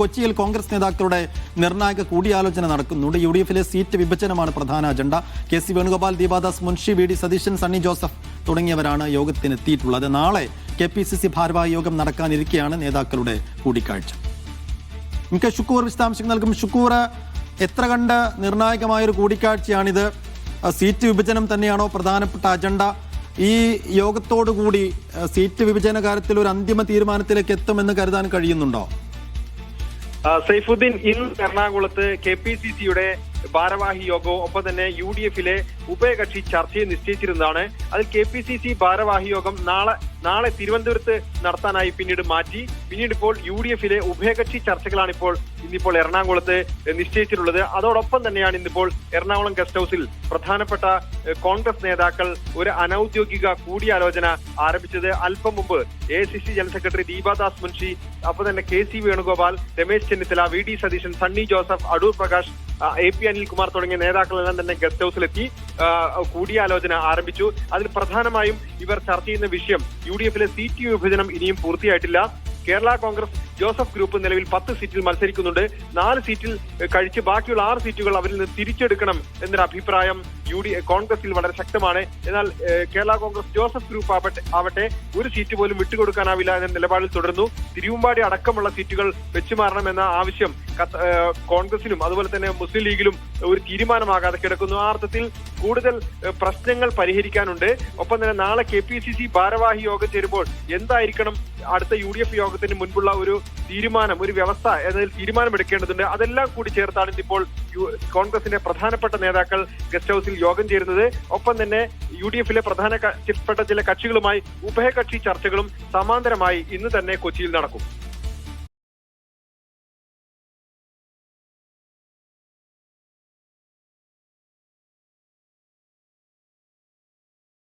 കൊച്ചിയിൽ കോൺഗ്രസ് നേതാക്കളുടെ നിർണായക കൂടിയാലോചന നടക്കുന്നുണ്ട്. യു ഡി എഫിലെ സീറ്റ് വിഭജനമാണ് പ്രധാന agenda. K C Venugopal Deepa Das Munshi V D Satheesan Sunny Joseph തുടങ്ങിയവരാണ് യോഗത്തിനെത്തിയിട്ടുള്ളത്. നാളെ കെ പി സി സി ഭാരവാഹി യോഗം നടക്കാനിരിക്കെയാണ് നേതാക്കളുടെ കൂടിക്കാഴ്ച. നമുക്ക് ഷുക്കൂർ വിശദാംശങ്ങൾ നൽകും. ഷുക്കൂർ എത്ര കണ്ട് നിർണായകമായൊരു കൂടിക്കാഴ്ചയാണിത്? സീറ്റ് വിഭജനം തന്നെയാണോ പ്രധാനപ്പെട്ട അജണ്ട? ഈ യോഗത്തോടുകൂടി സീറ്റ് വിഭജന കാര്യത്തിൽ ഒരു അന്തിമ തീരുമാനത്തിലേക്ക് എത്തുമെന്ന് കരുതാൻ കഴിയുന്നുണ്ടോ? സൈഫുദ്ദീൻ ഇന്ന് എറണാകുളത്ത് കെ പി സി സിയുടെ ഭാരവാഹി യോഗവും ഒപ്പം തന്നെ യു ഡി എഫിലെ ഉഭയകക്ഷി ചർച്ചയും നിശ്ചയിച്ചിരുന്നതാണ്. അതിൽ കെ പി സി സി ഭാരവാഹി യോഗം നാളെ നാളെ തിരുവനന്തപുരത്ത് നടത്താനായി പിന്നീട് മാറ്റി. പിന്നീട് ഇപ്പോൾ യു ഡി എഫിലെ ഉഭയകക്ഷി ചർച്ചകളാണ് ഇപ്പോൾ ഇന്നിപ്പോൾ എറണാകുളത്ത് നിശ്ചയിച്ചിട്ടുള്ളത്. അതോടൊപ്പം തന്നെയാണ് ഇന്നിപ്പോൾ എറണാകുളം ഗസ്റ്റ് ഹൌസിൽ പ്രധാനപ്പെട്ട കോൺഗ്രസ് നേതാക്കൾ ഒരു അനൌദ്യോഗിക കൂടിയാലോചന ആരംഭിച്ചത്. അല്പം മുമ്പ് A C C general secretary Deepa Das Munshi അപ്പൊ തന്നെ K C Venugopal Ramesh Chennithala V D Satheesan Sunny Joseph Adoor Prakash A P Anilkumar തുടങ്ങിയ നേതാക്കളെല്ലാം തന്നെ ഗസ്റ്റ് ഹൌസിലെത്തി. കൂടിയാലോചന ആരംഭിച്ചു. അതിൽ പ്രധാനമായും ഇവർ ചർച്ച ചെയ്യുന്ന വിഷയം യു ഡി എഫിലെ സീറ്റ് വിഭജനം ഇനിയും പൂർത്തിയായിട്ടില്ല. കേരള കോൺഗ്രസ് ജോസഫ് ഗ്രൂപ്പ് നിലവിൽ പത്ത് സീറ്റിൽ മത്സരിക്കുന്നുണ്ട്. നാല് സീറ്റിൽ കഴിച്ച് ബാക്കിയുള്ള ആറ് സീറ്റുകൾ അവരിൽ നിന്ന് തിരിച്ചെടുക്കണം എന്നൊരു അഭിപ്രായം യു ഡി കോൺഗ്രസിൽ വളരെ ശക്തമാണ്. എന്നാൽ കേരള കോൺഗ്രസ് ജോസഫ് ഗ്രൂപ്പ് ആവട്ടെ ആവട്ടെ ഒരു സീറ്റ് പോലും വിട്ടുകൊടുക്കാനാവില്ല എന്ന നിലപാടിൽ തുടരുന്നു. തിരുവമ്പാടി അടക്കമുള്ള സീറ്റുകൾ വെച്ചുമാറണമെന്ന ആവശ്യം ഏഹ്, അതുപോലെ തന്നെ മുസ്ലിം ലീഗിലും ഒരു തീരുമാനമാകാതെ കിടക്കുന്നു. ആ അർത്ഥത്തിൽ കൂടുതൽ പ്രശ്നങ്ങൾ പരിഹരിക്കാനുണ്ട്. ഒപ്പം തന്നെ നാളെ കെ പി സി സി ഭാരവാഹി യോഗം ചേരുമ്പോൾ എന്തായിരിക്കണം അടുത്ത യു ഡി എഫ് യോഗത്തിന് മുൻപുള്ള ഒരു തീരുമാനം ഒരു വ്യവസ്ഥ എന്നതിൽ തീരുമാനമെടുക്കേണ്ടതുണ്ട്. അതെല്ലാം കൂടി ചേർത്താണ് ഇന്നിപ്പോൾ കോൺഗ്രസിന്റെ പ്രധാനപ്പെട്ട നേതാക്കൾ ഗസ്റ്റ് ഹൌസിൽ യോഗം ചേരുന്നത്. ഒപ്പം തന്നെ യു ഡി എഫിലെ പ്രധാനപ്പെട്ട ചില കക്ഷികളുമായി ഉഭയകക്ഷി ചർച്ചകളും സമാന്തരമായി ഇന്ന് തന്നെ കൊച്ചിയിൽ നടക്കും.